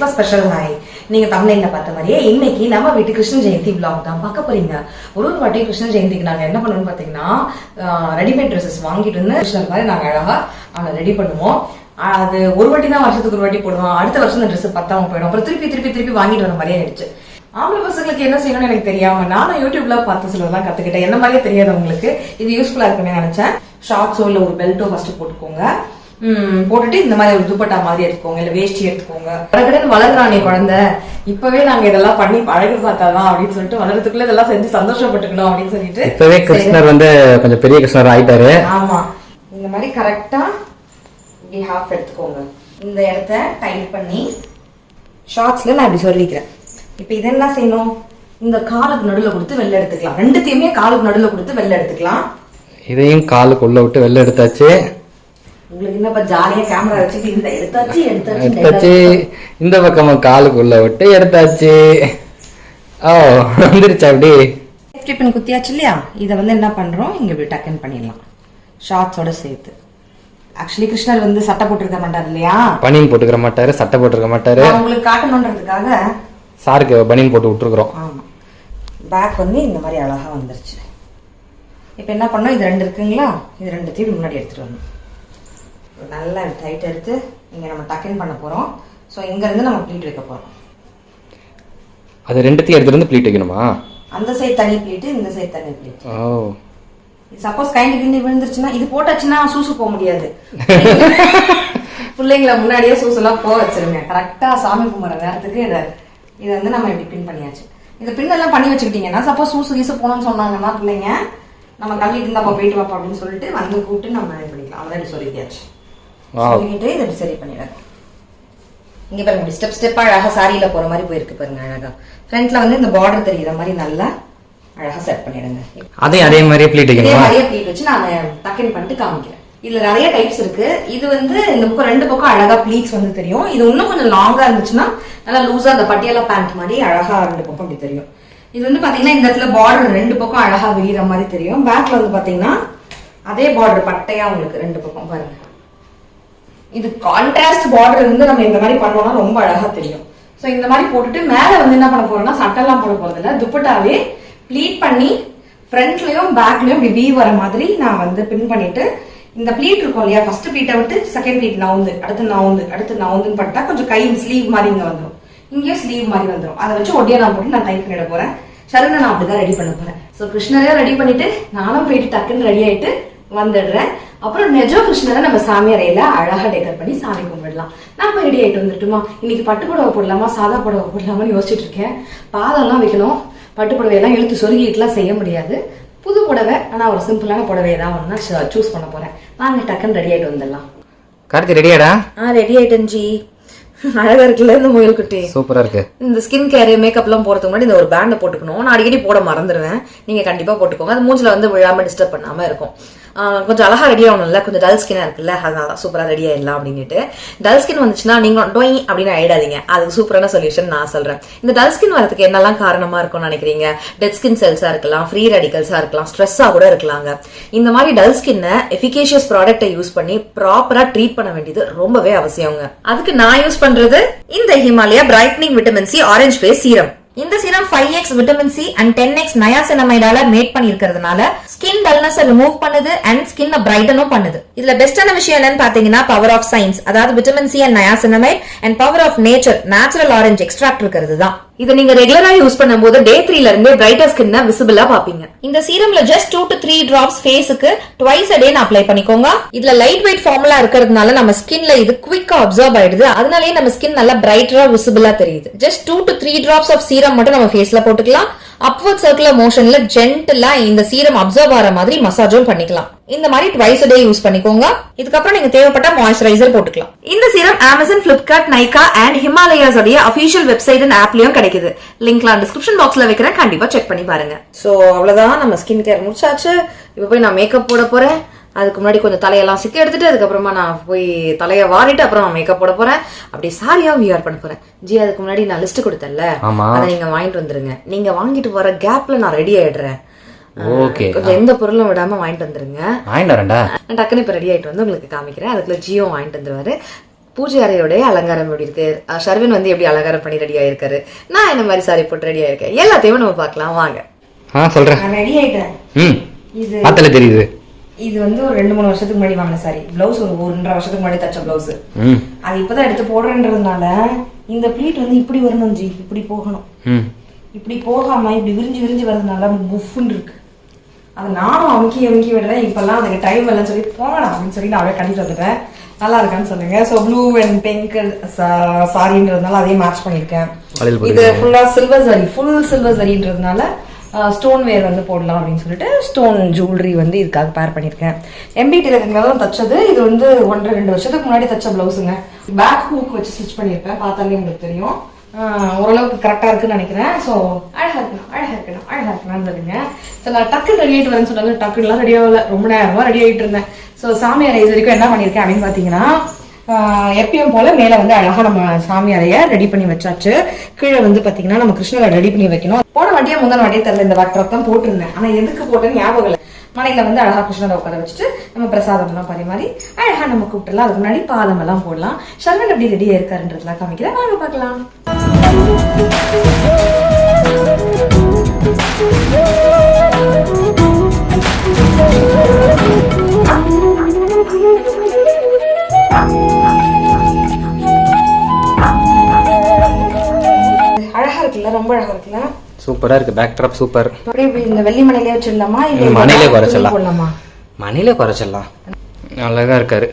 கேசி special hi நீங்க தமிழ்ல பார்த்த மாதிரியே இன்னைக்கு நம்ம வீட்டு கிருஷ்ண ஜெயந்தி பிளாக் தான் பார்க்க போறீங்க. ஒரு ஒரு வாட்டி கிருஷ்ண ஜெயந்திக்கு நாங்க என்ன பண்ணுவோம்னு பாத்தீங்கன்னா ரெடிமேட் ட்ரெஸ்ஸஸ் வாங்கிட்டு வந்து கிருஷ்ணர் மாதிரி நாங்க அழகா அவனை ரெடி பண்ணுவோம். அது ஒரு வாட்டி தான் வருஷத்துக்கு ஒரு வாட்டி போடுவோம் அடுத்த வருஷம் இந்த ட்ரெஸ் பத்தாம போயிடும். அப்புறம் திருப்பி திருப்பி திருப்பி வாங்கிட்டு வர மாதிரியே ஆயிடுச்சு. ஆம்பளை பசங்களுக்கு என்ன செய்யணும்னு எனக்கு தெரியாம நானும் யூடியூப்ல பார்த்து சிலதெல்லாம் கத்துக்கிட்டேன். என்ன மாதிரியே தெரியாது உங்களுக்கு இது யூஸ்ஃபுல்லா இருக்குன்னு நினைச்சேன். ஷார்ட்ஸோ இல்ல ஒரு பெல்ட்டோ ஃபர்ஸ்ட் போட்டுக்கோங்க. போட்டுட்டு இந்த மாதிரி ஒரு துப்பட்டா மாதிரி எடுத்துக்கோங்க இல்ல வேஷ்டி எடுத்துக்கோங்க. கடகடன் வளர்றானே குழந்தை. இப்பவே நாங்க இதெல்லாம் பண்ணி அழகு பார்த்தாதான் அப்படின்னு சொல்லிட்டு வளர்றதுக்குள்ள இதெல்லாம் செஞ்சு சந்தோஷப்பட்டுக்கணும் அப்படின்னு சொல்லிட்டு இப்பவே கிருஷ்ணர் வந்து கொஞ்சம் பெரிய கிருஷ்ணர் ஆயிட்டாரு. ஆமா. இந்த மாதிரி கரெக்டா இப்படி ஹாஃப் எடுத்துக்கோங்க. இந்த இடத்த டைட் பண்ணி ஷார்ட்ஸ்ல நான் இப்படி சொல்லிக்கிறேன். இப்போ இதெல்லாம் செய்யணும்? இந்த காலுக்கு நடுவுல கொடுத்து வெளில எடுத்துக்கலாம். ரெண்டுத்தையுமே காலுக்கு நடுவுல கொடுத்து வெளில எடுத்துக்கலாம். இதையும் காலுக்கு உள்ள விட்டு வெளில எடுத்தாச்சு. எடுத்தாச்சு இந்த பக்கமா காலுக்கு உள்ள விட்டு எடுத்தாச்சு. ஓ வந்துருச்சா அப்படி? சேஃப்டி பின் குத்தியாச்சு இல்லையா? இதை வந்து என்ன பண்றோம்? இங்க இப்படி டக்கன் பண்ணிடலாம். ஷார்ட்ஸோட சேர்த்து. ஆக்சுவலி கிருஷ்ணர் வந்து சட்டை போட்டிருக்க மாட்டார் இல்லையா? பனியன் போட்டுக்கிற மாட்டாரு சட்டை போட்டுருக்க மாட்டாரு. உங்களுக்கு காட்டணுன்றதுக்காக சாருக்கு பனியன் போட்டு விட்டுருக்குறோம். ஆமா. பேக் வந்து இந்த மாதிரி அழகா வந்துருச்சு. இப்போ என்ன பண்ணோம்? இது ரெண்டு இருக்குங்களா? இது ரெண்டுத்தையும் முன்னாடி எடுத்துட்டு வரணும். நல்லா டைட் எடுத்து இங்க நம்ம டக்கன் பண்ண போறோம். ஸோ இங்க இருந்து நம்ம ப்ளீட் வைக்க போறோம். அது ரெண்டுத்தையும் எடுத்துட்டு வந்து ப்ளீட் வைக்கணுமா? அந்த சைடு தனி ப்ளீட் இந்த சைடு தனி ப்ளீட் ஓ. சப்போஸ் கைண்டி கிண்டி விழுந்துருச்சுன்னா இது போட்டாச்சுன்னா சூசு போக முடியாது. பிள்ளைங்களை முன்னாடியே சூசெல்லாம் போக வச்சிருங்க. கரெக்டா சாமி கும்பிட்ற நேரத்துக்கு இதை இதை வந்து நம்ம இப்படி பின் பண்ணியாச்சு. இந்த பின் எல்லாம் பண்ணி வச்சுக்கிட்டீங்கன்னா சப்போஸ் சூசு கீசு போகணும்னு சொன்னாங்கன்னா பிள்ளைங்க நம்ம கல்விட்டு இருந்தா போயிட்டு வாப்பா அப்படின்னு சொல்லிட்டு வந்து கூப்பிட்டு நம்ம இது பண்ணிக்கலாம். அவ்வளோ இப்படி சொல்லிக்கிட்டு இதை சரி பண்ணிடுறேன் இங்க பாருங்க ஸ்டெப் ஸ்டெப்பா அழகா சாரியில போற மாதிரி போயிருக்கு பாருங்க அழகா. ஃப்ரண்ட்ல வந்து இந்த பார்டர் தெரியுற மாதிரி நல்லா அழகா செட் பண்ணிடுங்க. அதையும் அதே மாதிரியே ப்ளீட் வைக்கணுமா? மாதிரியே ப்ளீட் வச்சு நான் டக்கன் பண்ணிட்டு காமிக்கிறேன். இதுல நிறைய டைப்ஸ் இருக்கு. இது வந்து இந்த பக்கம் ரெண்டு பக்கம் அழகா ப்ளீட்ஸ் வந்து தெரியும். இது இன்னும் கொஞ்சம் லாங்கா இருந்துச்சுன்னா நல்லா லூசா அந்த பட்டியாலா பேண்ட் மாதிரி அழகா ரெண்டு பக்கம் இப்படி தெரியும். இது வந்து பாத்தீங்கன்னா இந்த இடத்துல பார்டர் ரெண்டு பக்கம் அழகா விரிகிற மாதிரி தெரியும். பேக்ல வந்து பாத்தீங்கன்னா அதே பார்டர் பட்டையா உங்களுக்கு ரெண்டு பக்கம் பாருங்க. இது கான்ட்ராஸ்ட் பார்டர் இருந்து நம்ம இந்த மாதிரி பண்ணோம்னா ரொம்ப அழகா தெரியும். ஸோ இந்த மாதிரி போட்டுட்டு மேலே வந்து என்ன பண்ண போறோம்னா சட்டெல்லாம் போட போறது இல்லை துப்பட்டாவே ப்ளீட் பண்ணி ஃப்ரண்ட்லயும் பேக்லயும் இப்படி வீ வர மாதிரி நான் வந்து பின் பண்ணிட்டு இந்த ப்ளீட் இருக்கும் இல்லையா ஃபர்ஸ்ட் ப்ளீட்டை விட்டு செகண்ட் ப்ளீட் நவுந்து அடுத்து நவுந்து அடுத்து நவுந்துன்னு பண்ணிட்டா கொஞ்சம் கை ஸ்லீவ் மாதிரி இங்கே வந்துடும் இங்கேயும் ஸ்லீவ் மாதிரி வந்துடும் அதை வச்சு ஒட்டியா நான் போட்டு நான் டைப் பண்ணிட போறேன். சரண நான் அப்படிதான் ரெடி பண்ண போறேன். ஸோ கிருஷ்ணரையும் ரெடி பண்ணிட்டு நானும் போயிட்டு டக்குன்னு ரெடி ஆயிட்டு வந்துடுறேன். அப்புறம் நெஜோ கிருஷ்ணரை நம்ம சாமி அறையில அழகா டெக்கர் பண்ணி சாமி கும்பிடலாம். நம்ம ரெடி ஆயிட்டு வந்துட்டுமா? இன்னைக்கு பட்டு புடவை போடலாமா? சாதா புடவை போடலாமான்னு யோசிச்சுட்டு இருக்கேன். பாதம்லாம் வைக்கணும். பட்டு புடவையெல்லாம் இழுத்து சொருகிட்டுலாம் செய்ய முடியாது. புது புடவை ஆனா ஒரு சிம்பிளான புடவை தான் ஒன்று சூஸ் பண்ண போறேன். வாங்க டக்குன்னு ரெடி ஆயிட்டு வந்துடலாம். கார்த்தி ரெடியாடா ஆ ரெடி ஆயிட்டேன் ஜி. அழகா இருக்குல்ல இந்த முயல் குட்டி சூப்பரா இருக்கு. இந்த ஸ்கின் கேர் மேக்கப்லாம் போறதுக்கு முன்னாடி இந்த ஒரு பேண்டை போட்டுக்கணும். நான் அடிக்கடி போட மறந்துடுவேன் நீங்க கண்டிப்பா போட்டுக்கோங்க. அது மூஞ்சில வந்து விழாம டிஸ்டர்ப் பண்ணாம இருக்கும். கொஞ்சம் அழகா ரெடி ஆகணும்ல கொஞ்சம் டல் ஸ்கின்னாக இருக்குல்ல அதனால தான் சூப்பரா ரெடி ஆயிடலாம் அப்படின்ட்டு டல் ஸ்கின் வந்துச்சுன்னா நீங்கள் டொய் அப்படின்னு ஆயிடாதீங்க. அதுக்கு சூப்பரான சொல்யூஷன் நான் சொல்கிறேன் இந்த டல் ஸ்கின் வரதுக்கு என்னெல்லாம் காரணமாக இருக்கும்னு நினைக்கிறீங்க? டெட் ஸ்கின் செல்ஸாக இருக்கலாம் ஃப்ரீ ரெடிக்கல்ஸாக இருக்கலாம் ஸ்ட்ரெஸ்ஸாக கூட இருக்கலாங்க. இந்த மாதிரி டல் ஸ்கின்னை எஃபிகேஷியஸ் ப்ராடக்ட்டை யூஸ் பண்ணி ப்ராப்பராக ட்ரீட் பண்ண வேண்டியது ரொம்பவே அவசியங்க. அதுக்கு நான் யூஸ் பண்ணுறது இந்த Himalaya brightening vitamin C orange face serum இந்த serum five X vitamin C and ten X நயாசினமைடால made பண்ணிருக்கிறதுனால ஸ்கின் டல்னஸ் ரிமூவ் பண்ணுது அண்ட் ஸ்கின் பிரைட்டனும் பண்ணுது. இதுல பெஸ்டான விஷயம் என்னன்னு பாத்தீங்கன்னா பவர் ஆஃப் சயின்ஸ் அதாவது vitamin C and niacinamide and power of nature natural orange extract இருக்கிறது தான் இதை நீங்க ரெகுலரா யூஸ் பண்ணும்போது டே த்ரீல இருந்தே பிரைட்டர் ஸ்கின் விசிபிளா பாப்பீங்க இந்த சீரம்ல just two to three drops ஃபேஸுக்கு ட்வைஸ் அ டே அப்ளை பண்ணிக்கோங்க. இதுல லைட் வெயிட் ஃபார்முலா இருக்கிறதுனால நம்ம ஸ்கின்ல இது குவிக்கா அப்சர்வ் ஆயிடுது. அதனாலயே நம்ம ஸ்கின் நல்லா பிரைட்டரா விசிபிளா தெரியுது. Just two to three drops of serum மட்டும் நம்ம ஃபேஸ்ல போட்டுக்கலாம். அப்வர்ட் சர்க்குலர் மோஷன்ல ஜென்டலா இந்த சீரம் அப்சர்வ் ஆகிற மாதிரி மசாஜும் பண்ணிக்கலாம். இந்த மாதிரி ட்வைஸ் டே யூஸ் பண்ணிக்கோங்க. இதுக்கப்புறம் நீங்க தேவைப்பட்ட மாய்ஸ்சரைசர் போட்டுக்கலாம். இந்த serum Amazon Flipkart Nykaa and Himalayas உடைய அபிஷியல் வெப்சைட் அண்ட் ஆப்லயும் கிடைக்குது. லிங்க்லாம் டிஸ்கிரிப்ஷன் பாக்ஸ்ல வைக்கிறேன். கண்டிப்பா செக் பண்ணி பாருங்க. சோ அவ்வளவுதான். நம்ம ஸ்கின் கேர் முடிச்சாச்சு. இப்போ போய் நான் மேக்கப் போட போறேன். அதுக்கு முன்னாடி கொஞ்சம் தலையெல்லாம் சிக்க எடுத்துட்டு அதுக்கப்புறமா நான் போய் தலையை வாரிட்டு அப்புறம் நான் மேக்கப் போட போறேன். அப்படி சாரியா வியர் பண்ண போறேன். ஜி அதுக்கு முன்னாடி நான் லிஸ்ட் கொடுத்தேன்ல. அதை நீங்க வாங்கிட்டு வந்துருங்க. நீங்க வாங்கிட்டு வர கேப்ல நான் ரெடி ஆயிடுறேன். ஓகே. கொஞ்சம் எந்த பொருளும் விடாம வாங்கிட்டு வந்துருங்க. வாங்கிட்டு வரேன்டா. நான் டக்குன்னு இப்போ ரெடி ஆயிட்டு வந்து உங்களுக்கு காமிக்கிறேன். அதுக்குள்ள ஜியோ வாங்கிட்டு வந்துருவாரு. பூஜை அறையோடைய அலங்காரம் எப்படி இருக்கு? ஷர்வின் வந்து எப்படி அலங்காரம் பண்ணி ரெடி ஆயிருக்காரு? நான் என்ன மாதிரி சாரி போட்டு ரெடி ஆயிருக்கேன்? எல்லாத்தையும் நம்ம பார்க்கலாம். வாங்க. ஆ சொல்றேன். நான் ரெடி ஆயிட்டேன். ம். இது பார்த்தாலே தெரியுது. இது வந்து ஒரு ரெண்டு மூணு வருஷத்துக்கு முன்னாடி வாங்கின சாரி பிளவுஸ் ஒரு ஒன்றரை வருஷத்துக்கு முன்னாடி தச்ச பிளவுஸ் ம். அது இப்பதான் எடுத்து போடுறேன்றதுனால இந்த ப்ளீட் வந்து இப்படி வரணும் ஜி. இப்படி போகணும். ம். இப்படி போகாம இப்படி விரிஞ்சு விரிஞ்சு வரதுனால புஃப்னு இருக்கு. அது நானும் அமுக்கி அமுக்கி விடுறேன் இப்பெல்லாம் அதுக்கு டைம் இல்லைன்னு சொல்லி போகலாம் அப்படின்னு சொல்லி நான் அப்படியே கட்டிட்டு வந்துட்டேன். நல்லா இருக்கான்னு சொல்லுங்க. ஸோ ப்ளூ அண்ட் பிங்க் சாரின்றதுனால அதையும் மேட்ச் பண்ணியிருக்கேன். இது ஃபுல்லா சில்வர் சரி ஃபுல் சில்வர் சரின்றதுனால ஸ்டோன் வேர் வந்து போடலாம் அப்படின்னு சொல்லிட்டு ஸ்டோன் ஜுவல்லரி வந்து இதுக்காக பேர் பண்ணியிருக்கேன். எம்பி டெய்லரிங்ல தான் தச்சது. இது வந்து ஒன்றரை ரெண்டு வருஷத்துக்கு முன்னாடி தச்ச பிளவுஸுங்க பேக் ஹூக் வச்சு ஸ்டிச் பண்ணியிருப்பேன். பார்த்தாலே உங்களுக்கு தெரியும். ஓரளவுக்கு கரெக்டாக இருக்குன்னு நினைக்கிறேன். ஸோ அழகாக இருக்கணும் அழகாக இருக்கணும் அழகாக இருக்கணும்னு சொல்லுங்க ஸோ நான் டக்குன்னு ரெடி ஆகிட்டு வரேன்னு சொன்னாங்க டக்குலாம் ரெடி ஆகல. ரொம்ப நேரமாக ரெடி ஆகிட்டு இருந்தேன். ஸோ சாமியார் இது வரைக்கும் என்ன பண்ணியிருக்கேன் அப்படின்னு பார்த்தீங்கன்னா எப்பயும் போல மேலே வந்து அழகாக நம்ம சாமி அறையை ரெடி பண்ணி வச்சாச்சு. கீழே வந்து பார்த்தீங்கன்னா நம்ம கிருஷ்ணரை ரெடி பண்ணி வைக்கணும். போன வாட்டியா முந்தின வாட்டியே தெரில இந்த வாட்டர் தான் போட்டிருந்தேன். ஆனால் எதுக்கு போட்டேன்னு ஞாபகம் இல்லை. மனையில் வந்து அழகா கிருஷ்ணரை உட்கார வச்சுட்டு நம்ம பிரசாதம் எல்லாம் பரிமாறி அழகா நம்ம கூப்பிட்டுலாம் அதுக்கு முன்னாடி பாதம் எல்லாம் போடலாம். சரணன் எப்படி ரெடியா இருக்காருன்றதுலாம் காமிக்கிறேன். வாங்க பார்க்கலாம். சூப்பரா இருக்கு பேக் ட்ராப் சூப்பர். இந்த வெள்ளி மனையிலே வச்சிடலாமா? இல்ல ம், மணையிலே இந்த குறைச்சிடலாம். மணில குறைச்சிடலாம். அழகா இருக்காரு.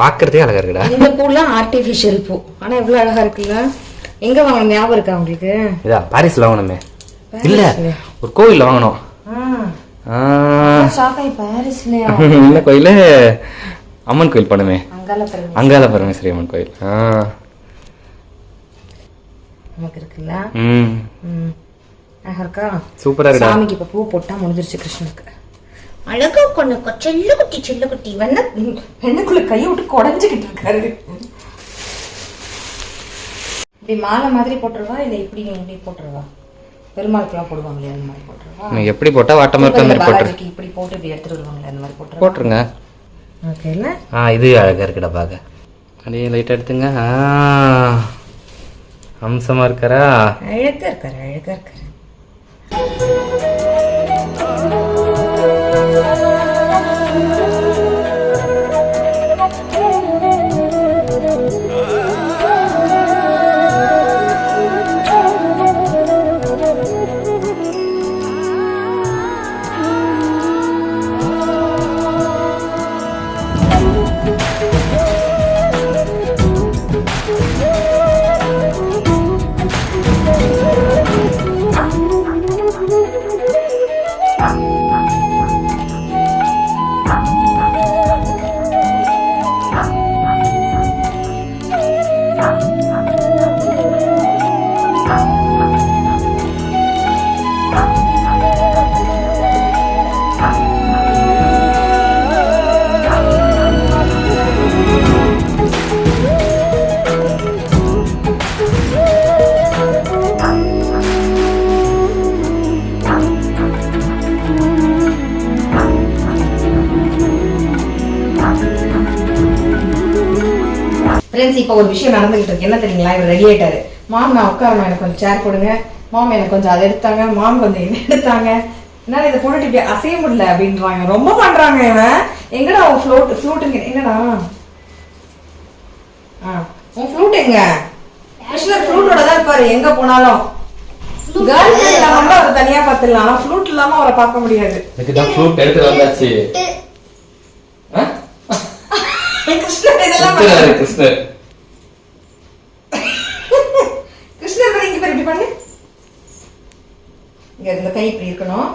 பாக்குறதே அழகா இருக்குடா. இந்த பூலாம் ஆர்டிபிஷியல் பூ. ஆனா எவ்வளவு அழகா இருக்குல்ல? எங்க வாங்கணும்? ஞாபகம் இருக்கா உங்களுக்கு? இதா பாரிஸ்ல வாங்கணுமே. இல்ல? ஒரு கோவில்ல வாங்கணும். என்ன கோயிலு அம்மன் கோயில் பண்ணுமே அங்கால பரமேஸ்வரி. அம்மன் கோயில். நமக்கு இருக்குல்ல. அழகா இருக்கா? சூப்பரா இருக்குடா. சாமிக்கு இப்ப பூ போட்டா முடிஞ்சிருச்சு கிருஷ்ணனுக்கு. அழகா கொண்டு செல்ல குட்டி செல்ல குட்டி வெண்ண வெண்ணுக்குள்ள கையை விட்டு குடஞ்சுக்கிட்டு இருக்காரு. இப்படி மாலை மாதிரி போட்டுருவா இல்ல இப்படி இப்படி போட்டுருவா? பெருமாளுக்குலாம் போடுவாங்களே அந்த மாதிரி போட்டுருவா? எப்படி போட்டா வாட்டமா இருக்க மாதிரி போட்டுரு பாலாஜிக்கு இப்படி போட்டு இப்படி எடுத்துட்டு வருவாங்களே அந்த மாதிரி போட்டுருவா? போட்டுருங்க. ஓகே இல்ல ஆ இது அழகா இருக்குடா பாக்க அப்படியே லைட் எடுத்துங்க. ஆ அம்சமா இருக்காரா? அழகா இருக்காரு அழகா இருக்காரு. இப்போ ஒரு விஷயம் நடந்துகிட்டு இருக்கு. என்ன தெரியுங்களா? இவர் ரெடி ஆயிட்டாரு. மாம் நான் உட்காரணும். எனக்கு கொஞ்சம் சேர் கொடுங்க மாம் எனக்கு கொஞ்சம் அதை எடுத்தாங்க. மாம் கொஞ்சம் இதை எடுத்தாங்க. என்னால இதை போட்டுட்டு இப்படி அசைய முடியல அப்படின்றாங்க. ரொம்ப பண்றாங்க இவன். எங்கடா உன் ஃப்ளூட் ஃப்ளூட்டுங்க என்னடா? ஆ உன் ஃப்ளூட் எங்க? கிருஷ்ணர் ஃப்ளூட்டோட தான் இருப்பாரு. எங்க போனாலும். கேர்ள் ஃப்ரெண்ட் இல்லாம கூட அவரை தனியா பார்த்துடலாம். ஆனா ஃப்ளூட் இல்லாம அவரை பார்க்க முடியாது. எடுத்து வந்தாச்சு. கிருஷ்ணர் இதெல்லாம் கிருஷ்ணர் பாரு, இங்க பாரு, இப்படி பண்ணு இங்க இந்த கை இப்படி இருக்கணும்.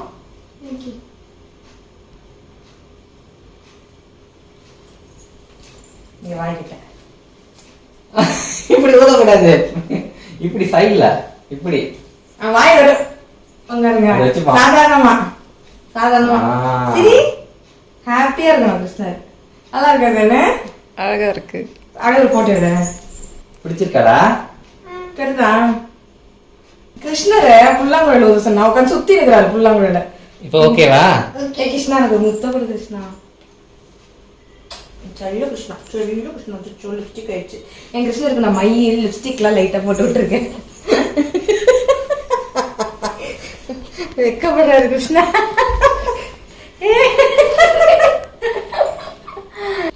இங்க வாங்கிட்டேன். இப்படி ஊதக்கூடாது. இப்படி சைடுல இப்படி. வாய். சாதாரணமா. சாதாரணமா. சரி. ஹாப்பியா இருக்கணும் கிருஷ்ணர் நல்லா இருக்காது அழகா இருக்கு. அழகு போட்டு விடு பிடிச்சிருக்காடா? தெரியுதா? கிருஷ்ணரை புல்லாங்குழல் ஊத சொன்னா உட்காந்து சுத்தி இருக்கிறாரு புல்லாங்குழல. இப்போ ஓகேவா? ஏ கிருஷ்ணா எனக்கு முத்த கொடு கிருஷ்ணா. செல்ல கிருஷ்ணா. செல்ல கிருஷ்ணா. சுச்சோ லிப்ஸ்டிக் ஆயிடுச்சு. என் கிருஷ்ணருக்கு நான் மையில் லிப்ஸ்டிக்லாம் லைட்டாக போட்டு விட்டுருக்கேன். வெக்கப்படுறாரு கிருஷ்ணா.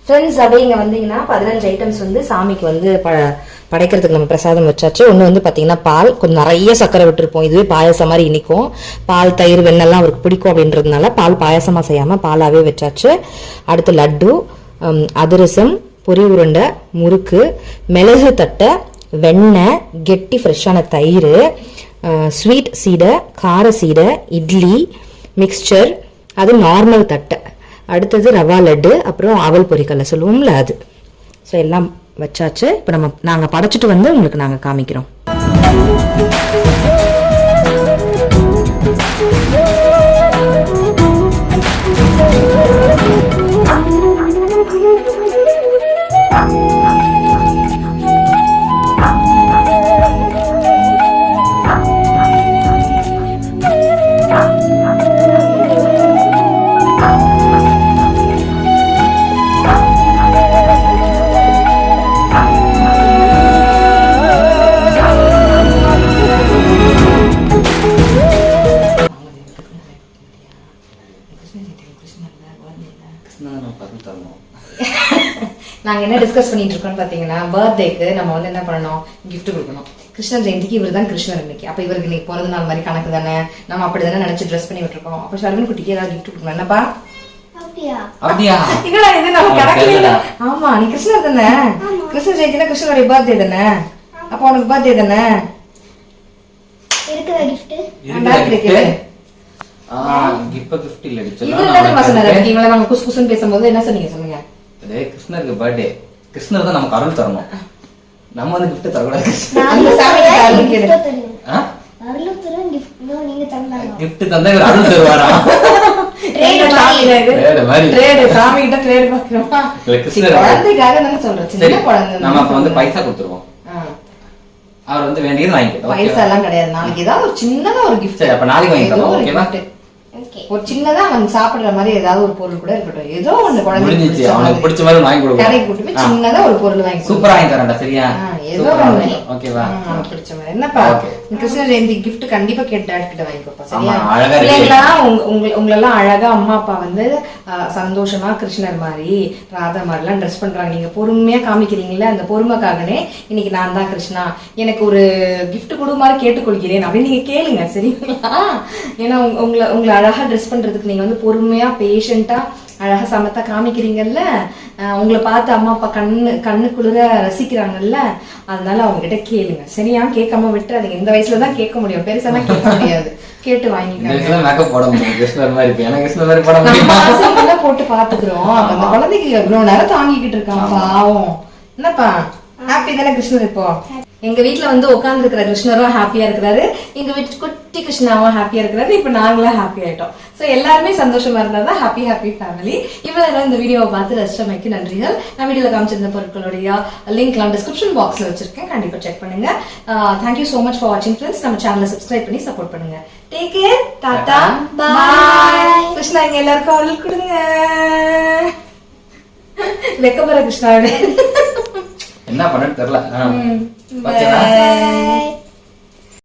ஃப்ரெண்ட்ஸ் அப்படியே இங்கே வந்தீங்கன்னா பதினஞ்சு ஐட்டம்ஸ் வந்து சாமிக்கு வந்து ப படைக்கிறதுக்கு நம்ம பிரசாதம் வச்சாச்சு. ஒன்று வந்து பார்த்தீங்கன்னா பால். கொஞ்சம் நிறைய சக்கரை விட்டுருப்போம். இதுவே பாயாசம் மாதிரி இனிக்கும். பால் தயிர் வெண்ணெல்லாம் அவருக்கு பிடிக்கும் அப்படின்றதுனால பால் பாயாசமாக செய்யாமல் பாலாகவே வச்சாச்சு. அடுத்து லட்டு அதிரசம் பொரி உருண்டை முறுக்கு மிளகு தட்டை வெண்ணெய் கெட்டி ஃப்ரெஷ்ஷான தயிர் ஸ்வீட் சீடை கார சீடை இட்லி மிக்ஸ்சர் அது நார்மல் தட்டை. அடுத்தது ரவா லட்டு அப்புறம் அவல் பொரிக்கல்ல சொல்லுவோம்ல அது. ஸோ எல்லாம் வச்சாச்சு. இப்போ நம்ம நாங்கள் படைச்சிட்டு வந்து உங்களுக்கு நாங்கள் காமிக்கிறோம். டிஸ்கஸ் பண்ணிட்டு இருக்கோம்னு பார்த்தீங்கன்னா பர்த்டேக்கு நம்ம வந்து என்ன பண்ணணும்? gift கொடுக்கணும். கிருஷ்ணர் ஜெயந்திக்கு இவர் தான் கிருஷ்ணர் இன்னைக்கு அப்போ இவருக்கு இன்னைக்கு பிறந்த நாள் மாதிரி கணக்கு தானே? நம்ம அப்படி தானே நினச்சி ட்ரெஸ் பண்ணி விட்டுருக்கோம். அப்போ ஷர்வன் குட்டிக்கு ஏதாவது gift கொடுக்கணும். என்னப்பா? அப்படியா? அப்படியா? இல்லடா இது? நம்ம அவனுக்கு கணக்கு இல்ல. தெரியலடா. ஆமா நீ கிருஷ்ணர் தானே? கிருஷ்ண ஜெயந்தினா கிருஷ்ணனுடைய பர்த்டே தானே? அப்போ உனக்கு பர்த்டே தானே? இருக்குதா இப்ப கிஃப்ட் இல்ல நாங்க பேசும்போது என்ன சொன்னீங்க? சொல்லுங்க இதே கிருஷ்ணருக்கு பர்த்டே கிருஷ்ணர் தான் நமக்கு அருள் தரணும். நம்ம வந்து gift தரக்கூடாது. gift தந்தா இவர் அருள் தருவாரா? அப்ப வந்து பைசா கொடுத்துருவோம். அவர் வந்து வேண்டியது வாங்கிக்கோ. பைசா எல்லாம் கிடையாது. நாளைக்கு ஏதாவது ஒரு சின்னதா ஒரு சரி, அப்ப நாளைக்கு வாங்கி ஏதோ தரோம், ஒரு ஓகேவா? ஒரு சின்னதா அவன் சாப்பிடுற மாதிரி ஏதாவது ஒரு பொருள் கூட இருக்கட்டும். ஏதோ ஒண்ணு குழந்தைக்கு பிடிச்ச அவனுக்கு மாதிரி. பிடிச்ச மாதிரி வாங்கி கடைக்கு கூட்டு சின்னதா ஒரு பொருள் வாங்கி. சூப்பரா வாங்கி தரேன்டா சரியா? ஏதோ ஒண்ணு. ஓகேவா பிடிச்ச மாதிரி. என்னப்பா கிருஷ்ண ஜெயந்தி gift கண்டிப்பா கேட்டு கிட்ட வாங்கிக்கோப்பா, சரியா? உங்க- உங்க- உங்களெல்லாம் அழகா அம்மா அப்பா வந்து சந்தோஷமா கிருஷ்ணர் மாதிரி ராதா மாதிரிலாம் ட்ரெஸ் பண்றாங்க நீங்க பொறுமையா காமிக்கிறீங்கல்ல அந்த பொறுமைக்காகனே இன்னைக்கு நான் தான் கிருஷ்ணா எனக்கு ஒரு gift கொடு மாதிரி கேட்டுக்கொள்கிறேன் அப்படின்னு நீங்க கேளுங்க சரிங்களா ஏன்னா உங்க- உங்களை உங்களை அழகா ட்ரெஸ் பண்றதுக்கு நீங்க வந்து பொறுமையா பேஷண்டா அழகா சமத்தா காமிக்கிறீங்கல்ல? உங்களை பார்த்து அம்மா அப்பா கண்ணு கண்ணு குளிர ரசிக்கிறாங்கல்ல? அதனால அவங்க கிட்ட கேளுங்க. சரியா? கேட்காம விட்டுறாதீங்க இந்த வயசுல தான் கேட்க முடியும். பெருசாலாம் கேட்க முடியாது. கேட்டு மேக்கப் போட முடியும். போட்டு பாத்துக்கிறோம் அந்த குழந்தைக்கு எவ்வளவு நேரம் தாங்கிக்கிட்டு இருக்கான். பாவம். என்னப்பா? ஹாப்பி தானே கிருஷ்ணர் இப்போ? எங்க வீட்ல வந்து உட்கார்ந்து இருக்கிற கிருஷ்ணரும் ஹாப்பியா இருக்கிறாரு. எங்க வீட்டு குட்டி கிருஷ்ணாவும் ஹாப்பியா இருக்கிறாரு. இப்ப நாங்களும் ஹாப்பி ஆயிட்டோம். சோ எல்லாருமே சந்தோஷமா இருந்தா தான் ஹாப்பி ஹாப்பி ஃபேமிலி இவ்வளவு இந்த வீடியோவை பார்த்து ரசிச்சமைக்கு நன்றிகள். நான் வீடியோல காமிச்சிருந்த பொருட்களுடைய லிங்க்லாம் டிஸ்கிரிப்ஷன் பாக்ஸ்ல வச்சிருக்கேன். கண்டிப்பா செக் பண்ணுங்க. Thank you so much for வாட்சிங் ஃப்ரெண்ட்ஸ் நம்ம சேனலை சப்ஸ்கிரைப் பண்ணி சப்போர்ட் பண்ணுங்க. Take care tata bye Krishna இங்க எல்லாருக்கும் அருள் கொடுங்க. வெக்கப்படுற கிருஷ்ணா என்ன பண்ணு தெரியல. ஆ. ம். பாத்தீங்களா? Bye.